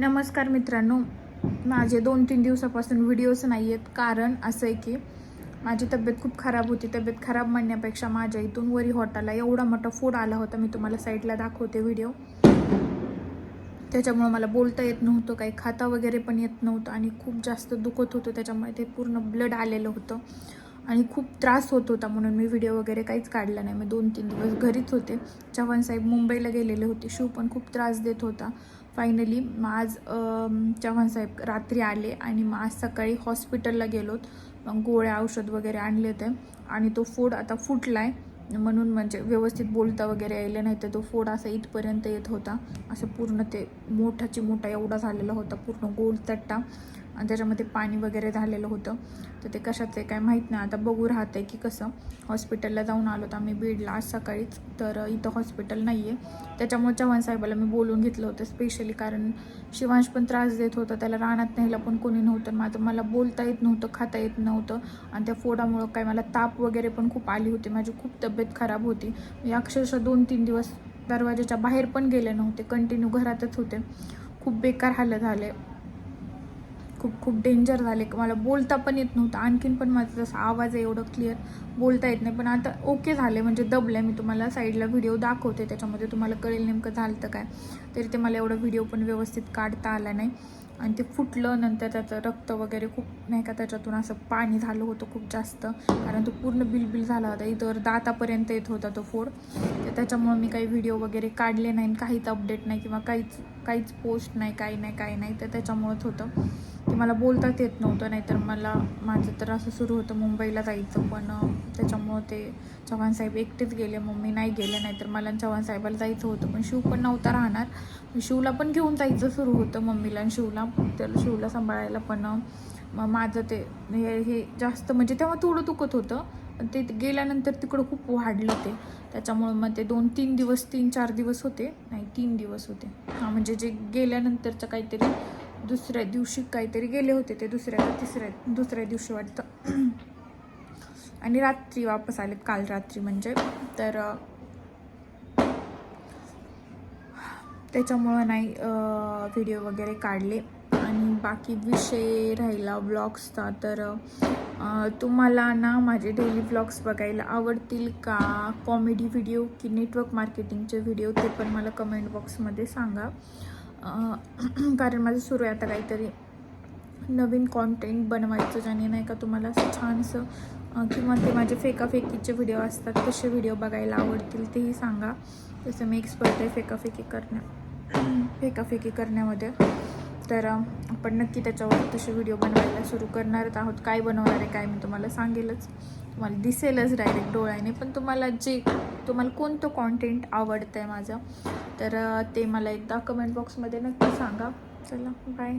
नमस्कार मित्रांनो. माझे दोन तीन दिवसापासून व्हिडिओज नाही आहेत. कारण असं आहे की माझी तब्येत खूप खराब होती. तब्येत खराब म्हणण्यापेक्षा माझ्या इथून वरी हॉटेलला एवढा मोठा फूड आला होता. मी तुम्हाला साईडला दाखवते व्हिडिओ त्याच्यामुळं मला बोलता येत नव्हतं. काही खाता वगैरे पण येत नव्हतं. आणि खूप जास्त दुखत होतं. त्याच्यामुळे ते पूर्ण ब्लड आलेलं होतं. आणि खूप त्रास होत होता म्हणून मी व्हिडिओ वगैरे काहीच काढला नाही. मी दोन तीन दिवस घरीच होते. चव्हाण साहेब मुंबईला गेलेले होते. शिव पण खूप त्रास देत होता. फायनली मग आज चव्हाणसाहेब रात्री आले आणि मग आज सकाळी हॉस्पिटलला गेलोत. मग गोळ्या औषध वगैरे आणले होते आणि तो फोड आता फुटला आहे म्हणून म्हणजे व्यवस्थित बोलता वगैरे यायला नाही तर तो फोड असा इथपर्यंत येत होता. असं पूर्ण ते मोठाची मोठा एवढा झालेला होता पूर्ण गोल तट्टा. आणि त्याच्यामध्ये पाणी वगैरे झालेलं होतं. तर ते कशाचं आहे काय माहीत नाही. आता बघू राहतं की कसं. हॉस्पिटलला जाऊन आलो तर आम्ही बीडला आज सकाळीच. तर इथं हॉस्पिटल नाही आहे त्याच्यामुळे चव्हाण साहेबाला मी बोलून घेतलं होतं स्पेशली कारण शिवांश पण त्रास देत होता. त्याला रानात न्यायला पण कोणी नव्हतं. माझं मला बोलता येत नव्हतं खाता येत नव्हतं. आणि त्या फोडामुळं काय मला ताप वगैरे पण खूप आली होती. माझी खूप तब्येत खराब होती. मी अक्षरशः दोन तीन दिवस दरवाजाच्या बाहेर पण गेले नव्हते. कंटिन्यू घरातच होते. खूप बेकार हालत झाले. खूप खूप डेंजर झाले. मला बोलता पण येत नव्हतं. आणखीन पण माझा जसा आवाज आहे एवढं क्लिअर बोलता येत नाही. पण आता ओके झाले. म्हणजे दबले मी तुम्हाला. साईडला व्हिडिओ दाखवते. त्याच्यामध्ये तुम्हाला कळेल नेमकं झालं तर काय. तरी ते मला एवढा व्हिडिओ पण व्यवस्थित काढता आला नाही. आणि ते फुटलं. नंतर त्याचं रक्त वगैरे खूप नाही का त्याच्यातून असं पाणी झालं होतं खूप जास्त. कारण तो पूर्ण बिलबिल झाला होता. इतर दातापर्यंत येत होता तो फोड. तर त्याच्यामुळं मी काही व्हिडिओ वगैरे काढले नाही. काहीच अपडेट नाही. किंवा काहीच काहीच पोस्ट नाही काही नाही काही नाही. तर त्याच्यामुळंच होतं की मला बोलताच येत नव्हतं नाहीतर मला माझं तर असं सुरू होतं मुंबईला जायचं. पण त्याच्यामुळं ते चव्हाण साहेब एकटेच गेले मम्मी नाही गेले नाहीतर मला आणि चव्हाण साहेबाला जायचं होतं. पण शिव पण नव्हता राहणार. शिवला पण घेऊन जायचं सुरू होतं मम्मीला आणि शिवला. त्याला शिवला सांभाळायला पण मग माझं ते हे हे जास्त म्हणजे तेव्हा थोडं दुखत होतं. ते गेल्यानंतर तिकडं खूप वाढलं ते. त्याच्यामुळं मग ते दोन तीन दिवस तीन चार दिवस होते. नाही तीन दिवस होते. हां म्हणजे जे गेल्यानंतरचं काहीतरी दुसऱ्या दिवशी काहीतरी गेले होते ते दुसऱ्या तिसऱ्या दुसऱ्या दिवशी वाटतं. आणि रात्री वापस आले काल रात्री म्हणजे. तर त्याच्यामुळं नाही व्हिडिओ वगैरे काढले. आणि बाकी विषय राहिला ब्लॉग्सचा तर तुम्हाला ना माझे डेली ब्लॉग्स बघायला आवडतील का? कॉमेडी व्हिडिओ की नेटवर्क मार्केटिंगचे व्हिडिओ ते पण मला कमेंट बॉक्समध्ये सांगा. कारण माझं सुरू आहे आता काहीतरी नवीन कॉन्टेंट बनवायचं ज्याने नाही का तुम्हाला असं छानसं किंवा ते माझे फेकाफेकीचे व्हिडिओ असतात तसे व्हिडिओ बघायला आवडतील तेही सांगा. तसं मी एक्सपर्ट आहे फेकाफेकी करण्या फेकाफेकी करण्यामध्ये. तर आपण नक्की त्याच्यावर तसे व्हिडिओ बनवायला सुरू करणारच आहोत. काय बनवणार आहे काय मी तुम्हाला सांगेलच. तुम्हाला दिसेलच डायरेक्ट डोळ्याने पण तुम्हाला जे तुम्हाला कोणतं कॉन्टेंट आवडतं आहे माझं तर ते मला एकदा कमेंट बॉक्समध्ये नक्की सांगा. चला बाय